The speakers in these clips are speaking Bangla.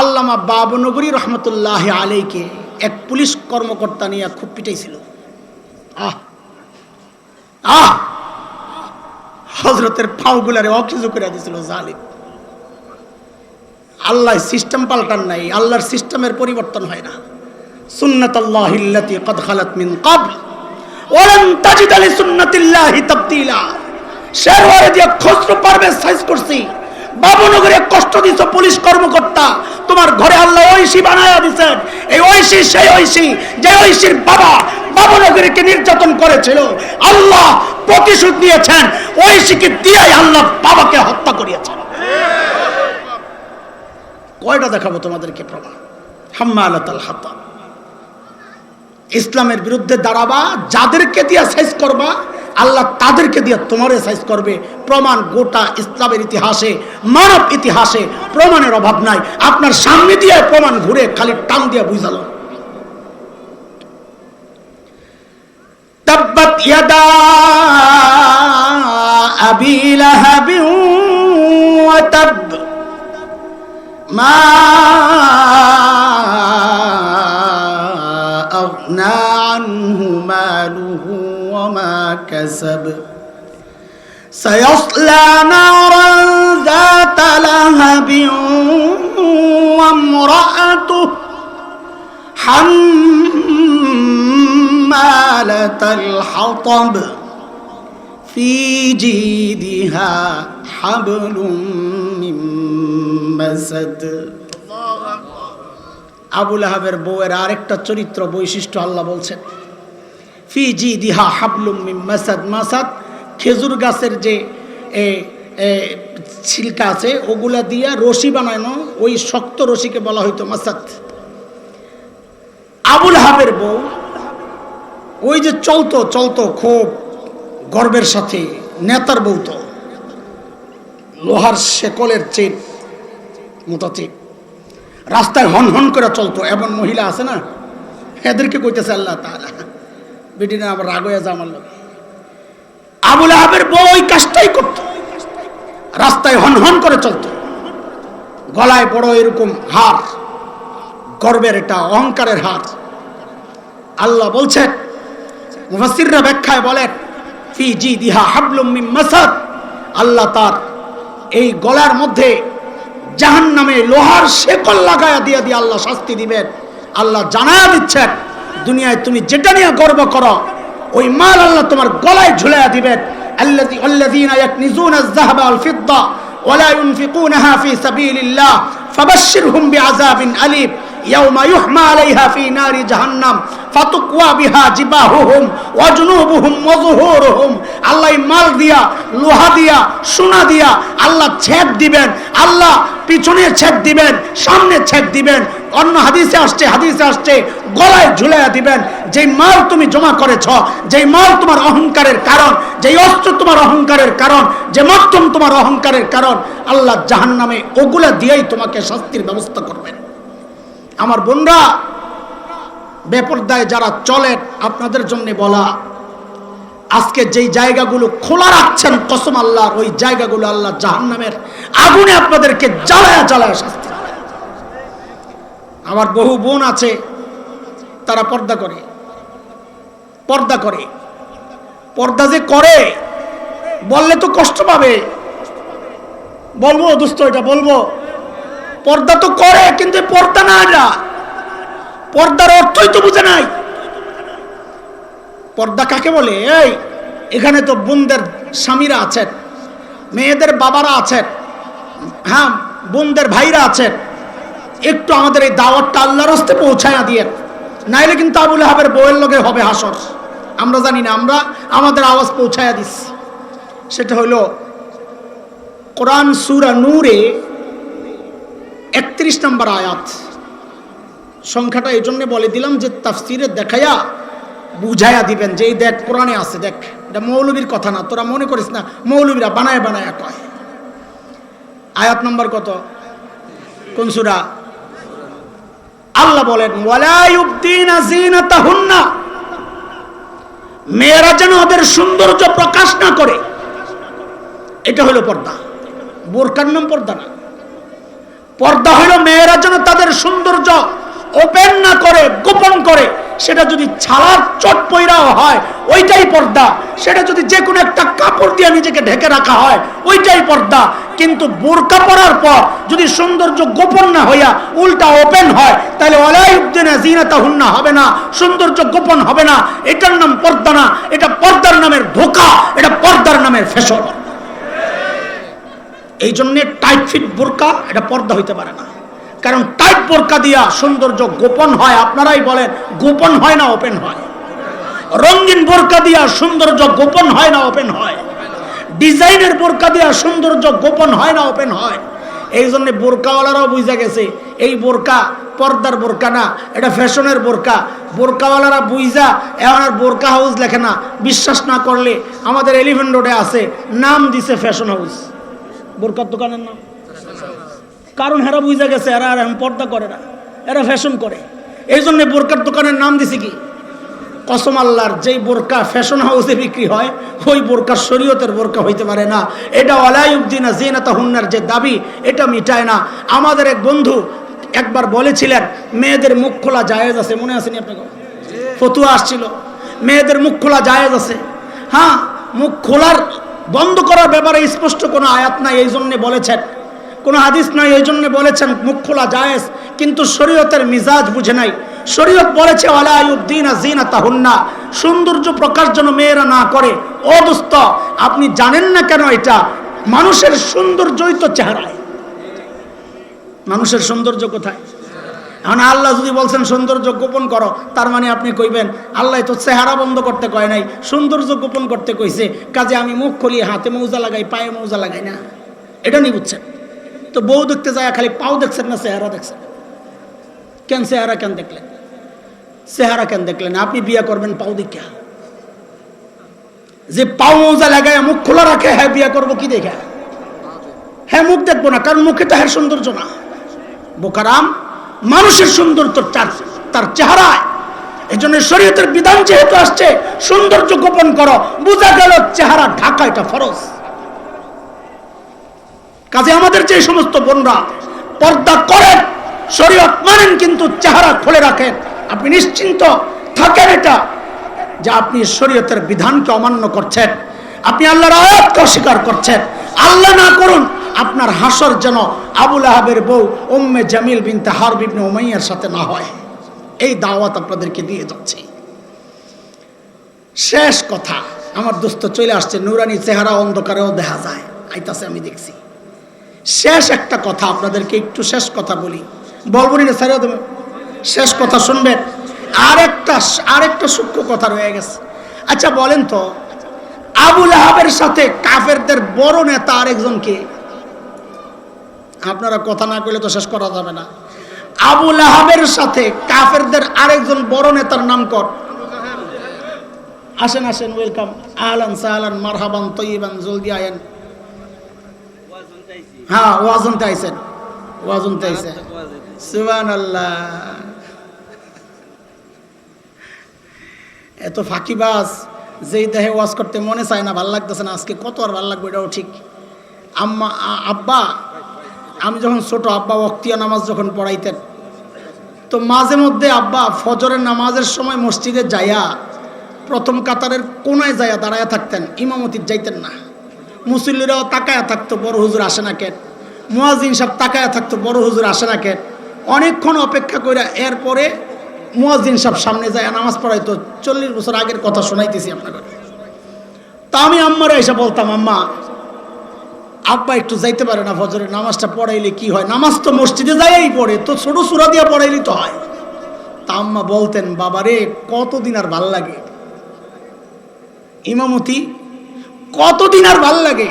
আল্লামা বাবনগরী রহমতুল্লাহ আলীকে এক পুলিশ কর্মকর্তা নিয়ে খুব পিটাইছিল। আহ আহ হজরতের পাওগুলারে অকিজু করে দিছিল জালিম। আল্লাহ সিস্টেম পাল্টান নাই, আল্লাহর সিস্টেমের পরিবর্তন হয় না। সুন্নাত আল্লাহিল্লাতি কদ খালাত মিন ক্বাবল, ওয়ালান তাজিদ লি সুন্নাতিল্লাহি তাবদীলা। শেরওয়ারে দিয়ে খসরু পারবে সাইজ করছি। বাবুনগরে কষ্ট দিছ পুলিশ কর্মকর্তা। তোমার ঘরে আল্লাহ ঐশী বানায়া দিছেন। এই ঐশী, সেই ঐশী, যে ঐশীর বাবা বাবুনগরীকে নির্যাতন করেছিল, আল্লাহ প্রতিশোধ নিয়েছেন। ঐশীকে দিয়েই আল্লাহ বাবাকে হত্যা করিয়েছেন। কয়টা দেখাবো তোমাদেরকে প্রমাণ? হাম্মা আল্লাহ হাতা ইসলামের বিরুদ্ধে দাঁড়াবা, যাদেরকে দিয়ে শেষ করবা আল্লাহ তাদেরকে দিয়ে তোমারে সাইজ করবে। প্রমাণ গোটা ইসলামের ইতিহাসে, মানব ইতিহাসে প্রমাণের অভাব নাই। আপনার সামনে দিয়ে প্রমাণ ঘুরে খালি টান দিয়ে বুঝালো তাব্বাত ইয়াদা كسب سيصلى نارا ذات لهب وامرأته حمالة الحطب في جيدها حبل من مسد আবুল আহাবের বউয়ের আরেকটা চরিত্র বৈশিষ্ট্য আল্লাহ বলছেন ফি জি দিহা হাবলুম মাসাদ মাসাদ খেজুর গাছের যে ছিলকা আছে, ওগুলা দিয়া রশি বানানো, ওই শক্ত রশিকে বলা হইতো মাসাদ। আবুল হাবের বউ, ওই যে চলতো চলতো খুব গর্বের সাথে, নেতার বউ তো, লোহার শেকলের চেন মোটা চেন রাস্তায় হন হন করে চলতো, এমন মহিলা আছে না? এদেরকে কইতেছে আল্লাহ তাআলা। বেটি না, আবার রাগ হয়ে লোক। আবুল আহাবের বউ ওই কাজটাই করত। রাস্তায় হন হন করে চলতো। গলায় বড় এরকম হার, গর্বের এটা অহংকারের হার। আল্লাহ বলছেন, মুফাসসিররা ব্যাখ্যায় বলেন, ফি জি দিহা হাবলুম মিন মাসাদ। আল্লাহ তার এই গলার মধ্যে জাহান নামে লোহার শেকল লাগায়া দিয়ে দিয়ে আল্লাহ শাস্তি দিবেন। আল্লাহ জানায় দিচ্ছেন দুনিয়ায় তুমি যেটা নিয়ে গর্ব করো, ওই মাল আল্লাহ তোমার গলায় ঝুলাইয়া দিবেন। আল্লাযীনা ইয়াকনিজুনা আয-যাহাবা ওয়াল-ফিদ্দা ওয়া লা ইউনফিকুনাহা ফী সাবিলিল্লাহ ফাবাশশিরহুম বিআযাবিন আলীম। বিহা আল্লাহ মাল দিয়া, লোহা সোনা দিয়া, আল্লাহ দিবেন আল্লাহ দিবেন দিবেন। অন্য হাদিসে আসছে হাদিসে আসছে, গলায় ঝুলাইয়া দিবেন, যেই মাল তুমি জমা করেছ, যেই মাল তোমার অহংকারের কারণ, যেই অস্ত্র তোমার অহংকারের কারণ, যে মাধ্যম তোমার অহংকারের কারণ, আল্লাহ জাহান নামে ওগুলা দিয়েই তোমাকে শাস্তির ব্যবস্থা করবেন। আমার বোনরা, বেপরদায় যারা চলেন আপনাদের জন্য বলা, আজকে যেই জায়গাগুলো খোলা রাখছেন কসম আল্লাহ ওই জায়গাগুলো আল্লাহ জাহান নামের আগুনে আপনাদেরকে জ্বালায়া জ্বালায়া শাস্তি আমার বহু বোন আছে, তারা পর্দা করে পর্দা করে। পর্দা যে করে, বললে তো কষ্ট পাবে। বলব দোস্ত, এটা বলব। পর্দা তো করে, কিন্তু পর্দা না এটা পর্দার অর্থই তো বুঝে নাই। পর্দা কাকে বলে? এই, এখানে তো বোনদের স্বামীরা আছেন, মেয়েদের বাবারা আছেন হ্যাঁ বোনদের ভাইরা আছেন। একটু আমাদের এই দাওয়াতটা আল্লাহর হস্তে পৌঁছায়া দিয়ে নাইলে কিন্তু আবুল হাবের বউয়ের লগে হবে হাসর। আমরা জানি না, আমরা আমাদের আওয়াজ পৌঁছায়া দিচ্ছি সেটা হলো কোরআন সুরা নূরে একত্রিশ নম্বর আয়াত। সংখ্যাটা এই জন্য বলে দিলাম যে তাফসিরে দেখাইয়া বুঝাইয়া দিবেন যে এই দেখ, কোরআনে আছে, দেখ। এটা মৌলবীর কথা না, তোরা মনে করিস না, মৌলবীরা বানায় বানায় কয়। আয়াত নম্বর কত? কোন সুরা? আল্লাহ বলেন মেয়েরা যেন ওদের সৌন্দর্য প্রকাশ না করে। এটা হলো পর্দা। বোরকার নাম পর্দা না। পর্দা হলো মেয়েরা যেন তার ওপেন না করে, গোপন করে, সেটা যদি ছাড়ার চট পইরাও হয়, ওইটাই পর্দা। সেটা যদি যে কোনো একটা কাপড় দিয়ে নিজেকে ঢেকে রাখা হয়, ওইটাই পর্দা। কিন্তু বোরকা পরার পর যদি সৌন্দর্য গোপন না হইয়া উল্টা ওপেন হয়, তাহলে ওয়ালাইউদ্দিনা জিনাতা হুন্না হবে না, সৌন্দর্য গোপন হবে না। এটার নাম পর্দা না, এটা পর্দার নামের ধোকা, এটা পর্দার নামের ফ্যাশন এই জন্যে টাইট ফিট বোরকা এটা পর্দা হইতে পারে না। কারণ টাইট বোরকা দিয়া সৌন্দর্য গোপন হয়, আপনারাই বলেন, গোপন হয় না ওপেন হয়? রঙিন বোরকা দিয়া সৌন্দর্য গোপন হয় না ওপেন হয়? ডিজাইনের বোরকা দিয়া সৌন্দর্য গোপন হয় না ওপেন হয়? এই জন্য বোরকাওয়ালারাও বুঝা গেছে, এই বোরকা পর্দার বোরকা না, এটা ফ্যাশনের বোরকা। বোরকাওয়ালারা বুঝা এখন আর বোরকা হাউস লেখে না। বিশ্বাস না করলে আমাদের এলিভেন রোডে আছে, নাম দিছে ফ্যাশন হাউস। বোরকার দোকানের নাম। কারণ হেরা বুঝা গেছে এরা আর এখন পর্দা করে না। এরা ফ্যাশন করে। এই জন্য বোরকার দোকানের নাম দিছে কি? কসম আল্লাহর যেই বোরকা ফ্যাশন হাউসে বিক্রি হয় ওই বোরকা শরীয়তের বোরকা হইতে পারে না। এটা ওয়ালাইউদ্দিনা জিনাতা হুন্নার যে দাবি এটা মিটায় না। আমাদের এক বন্ধু একবার বলেছিলেন মেয়েদের মুখ খোলা জায়েজ আছে। মনে আসেনি আপনাকে ফতুয়া আসছিল। মেয়েদের মুখ খোলা জায়েজ আছে। হ্যাঁ মুখ খোলার বন্ধ করার ব্যাপারে স্পষ্ট কোনো আয়াত নাই, এই জন্যে বলেছেন। কোনো হাদিস নাই, এই জন্য বলেছেন, মুখ খোলা জায়েজ, কিন্তু শরীয়তের মিজাজ বুঝে নাই। শরীয়ত বলেছে আলাইউদ্দিন আজিনা তাহুন্না সৌন্দর্য প্রকাশ যেন মেয়েরা না করে। ও দোস্ত, আপনি জানেন না কেন এটা? মানুষের সৌন্দর্যই তো চেহারায়। মানুষের সৌন্দর্য কোথায়? এখন আল্লাহ যদি বলছেন, সৌন্দর্য গোপন করো, তার মানে আপনি কইবেন, আল্লাহ তো চেহারা বন্ধ করতে কয় নাই, সৌন্দর্য গোপন করতে কইছে, কাজে আমি মুখ খুলি হাতে মৌজা লাগাই, পায়ে মৌজা লাগাই না। এটা নিয়ে বুঝছেন? তো বউ দেখতে যায়, খালি পাও দেখছেন না, চেহারা দেখছেন? কেন চেহারা কেন দেখলেন? চেহারা কেন দেখলেন? আপনি বিয়ে করবেন পাও দেখা যে পাও মৌজা লাগায়, মুখ খোলা রাখে হ্যাঁ বিয়ে করব কি দেখে? হ্যাঁ মুখ দেখব না, কারণ মুখে তো হ্যাঁ সৌন্দর্য না। বোকারাম মানুষের সৌন্দর্য তার তার চেহারায়। এই জন্য শরীয়তের বিধান যেহেতু আসছে, সৌন্দর্য গোপন করো, বোঝা গেল চেহারা ঢাকা এটা ফরজ। কাজে আমাদের যে সমস্ত বোনরা পর্দা করেন, শরীয়ত মানেন, কিন্তু চেহারা খুলে রাখেন। আপনি নিশ্চিন্ত থাকেন এটা, যে আপনি শরীয়তের বিধানকে অমান্য করছেন। আপনি আল্লাহর আয়াতকে অস্বীকার করছেন। আল্লাহ না করুন আপনার হাসর যেন আবুল আহাবের বউ উম্মে জামিল বিনতে হার বিবনে উমাইয়ার সাথে না হয়। এই দাওয়াত আপনাদেরকে দিয়ে যাচ্ছি। শেষ কথা, আমার দোস্ত চলে আসছে, নুরানি চেহারা অন্ধকারেও দেখা যায়। আইতাছে, আমি দেখছি। শেষ একটা কথা আপনাদেরকে একটু শেষ কথা বলি। বলব না স্যার শেষ কথা শুনবেন। আরেকটা আরেকটা সূক্ষ্ম কথা রয়ে গেছে। আচ্ছা বলেন তো, আবুল আহাবের সাথে কাফেরদের বড় নেতা আরেকজন কে? আপনারা কথা না কইলে তো শেষ করা যাবে না। আবুল আহাবের সাথে কাফেরদের আরেকজন বড় নেতার নাম কর। আসেন আসেন ওয়েলকাম আহলান, সাহলান, মারহাবান তৈবান জলদি আয়েন। হ্যাঁ ওয়াজনতে আইসেন ওয়াজনতে আইসেন সুবান আল্লাহ এত ফাঁকিবাজ যেই দেহে ওয়াজ করতে মনে চায় না, ভালো লাগতেছে না। আজকে কত আর ভালো লাগবে এটাও ঠিক। আম্মা আব্বা আমি যখন ছোট, আব্বা অক্তিয়া নামাজ যখন পড়াইতেন, তো মাঝে মধ্যে আব্বা ফজরের নামাজের সময় মসজিদে যাইয়া প্রথম কাতারের কোনায় যাইয়া দাঁড়ায়া থাকতেন ইমামতির যাইতেন না। মুসল্লিরাও তাকায়া থাকতো, বড় হুজুর আসে না কেন? মুয়াজিন সব তাকায়া থাকতো, বড় হুজুর আসে না কেন? অনেকক্ষণ অপেক্ষা করে এরপরে মুয়াজিন সব সামনে যায় নামাজ পড়াইতো। চল্লিশ বছর আগের কথা শোনাইতেছি আপনাকে তা আমি আম্মারা এসে বলতাম, আম্মা আব্বা একটু যাইতে পারে না ফজরের নামাজটা পড়াইলে কি হয়? নামাজ তো মসজিদে যাইয়াই পড়ে তো ছোট সুরা দিয়া পড়াইলে তো হয়। তা আম্মা বলতেন বাবারে কতদিন আর ভালো লাগে? ইমামতি কতদিন আর ভালো লাগে?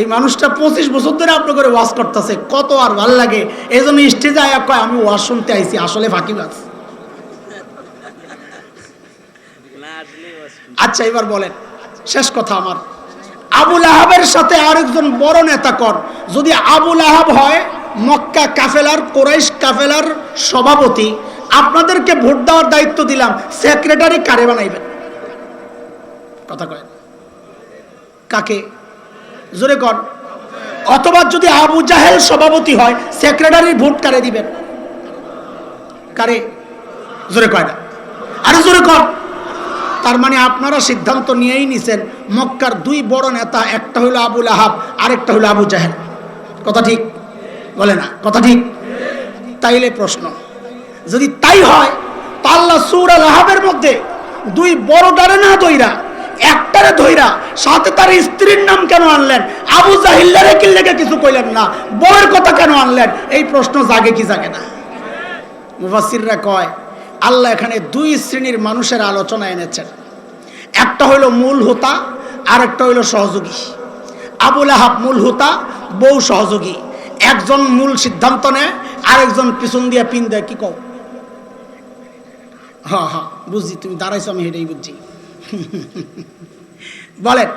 এই মানুষটা পঁচিশ বছর ধরে আপনার করে ওয়াশ করতেছে কত আর ভালো লাগে? এই জন্য স্টেজে আয়া কয় আমি ওয়াশ শুনতে আইছি আসলে ফাঁকিবাজ আচ্ছা এবার বলেন শেষ কথা আমার। আবুল আহাবের সাথে আরেকজন বড় নেতা কর। যদি আবুল আহাব হয়, মক্কা কাফেলার, কোরাইশ কাফেলার সভাপতি, আপনাদেরকে ভোট দেওয়ার দায়িত্ব দিলাম, সেক্রেটারি কারে বানাইবেন? কথা কয়। কাকে? জোরে কর। অথবা যদি আবু জাহেল সভাপতি হয় সেক্রেটারি ভোট কারে দিবেন? কারে? জোরে কয় না। আরে জোরে কর। তার মানে আপনারা সিদ্ধান্ত নিয়েই নিছেন, মক্কার দুই বড় নেতা, একটা হলো আবুল আহাব আরেকটা হলো আবু জাহেল। কথা ঠিক? বলে না। কথা ঠিক? তাইলে প্রশ্ন, যদি তাই হয় আল্লাহ সুর আল আহাবের মধ্যে দুই বড় ডারে না দইরা একটারে ধইরা, সাথে তার স্ত্রীর নাম কেন আনলেন? আবু জাহিল্লারে কিল্লেকে কিছু কইলেন না। বউয়ের কথা কেন আনলেন? এই প্রশ্ন জাগে কি জাগে না? মুফাসিররা কয় আল্লাহ এখানে দুই শ্রেণির মানুষের আলোচনা এনেছেন। একটা হইল মূল হোতা আর একটা হইল সহযোগী। আবুল আহাব মূল হোতা, বউ সহযোগী। একজন মূল সিদ্ধান্ত নেয়, আরেকজন পিছন দিয়ে পিন দেয়, কি কও? হ্যাঁ হ্যাঁ বুঝছি, তুমি দাঁড়াইছো, আমি হেঁটেই বুঝছি। বলেন,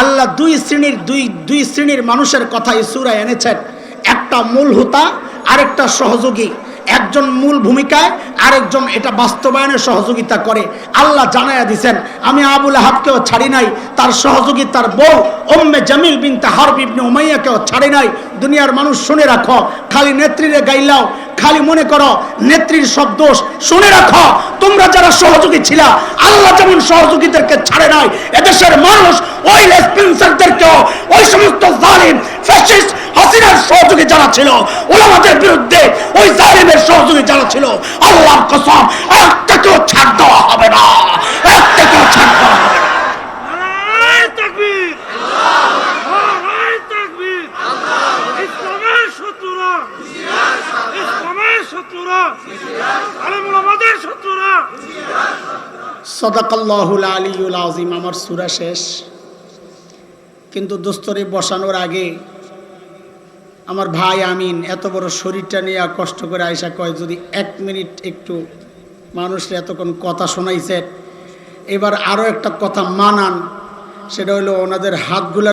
আল্লাহ দুই শ্রেণির, দুই দুই শ্রেণির মানুষের কথা এই সুরায় এনেছেন। একটা মূল হোতা, আরেকটা সহযোগী। একজন মূল ভূমিকায় আরেকজন এটা বাস্তবায়নে সহযোগিতা করে। আল্লাহ জানাইয়া দিছেন, আমি আবুল আহাবকেও ছাড়ি নাই, তার সহযোগী তার বউ ওম্মে জামিল বিন তাহার বিবনে উমাইয়াকেও ছাড়ি নাই। দুনিয়ার মানুষ শুনে রাখো, খালি নেত্রীরে গাইলাও, খালি মনে করো নেত্রীর সব দোষ শুনে রাখো। তোমরা যারা সহযোগী ছিলা, আল্লাহ যেমন সহযোগীদেরকে ছাড়ে নাই, এদেশের মানুষ ওই লেসপেন্সারদেরকেও ওই সমস্ত জালিম সহযোগী যারা ছিল ওলামাদের বিরুদ্ধে ওই জালিমের সহযোগী যারা ছিল আল্লাহর কসম একটাকেও ছাড় দেওয়া হবে না। একটাকেও ছাড় দেওয়া হবে না। সদাকাল্লাহুল আজিম আমার সুরা শেষ। কিন্তু দোস্তরে বসানোর আগে আমার ভাই আমিন, এত বড় শরীরটা নিয়ে কষ্ট করে আয়সা কয়, যদি এক মিনিট একটু মানুষের এতক্ষণ কথা শোনাইছে, এবার আরও একটা কথা মানান, সেটা হলো ওনাদের হাতগুলা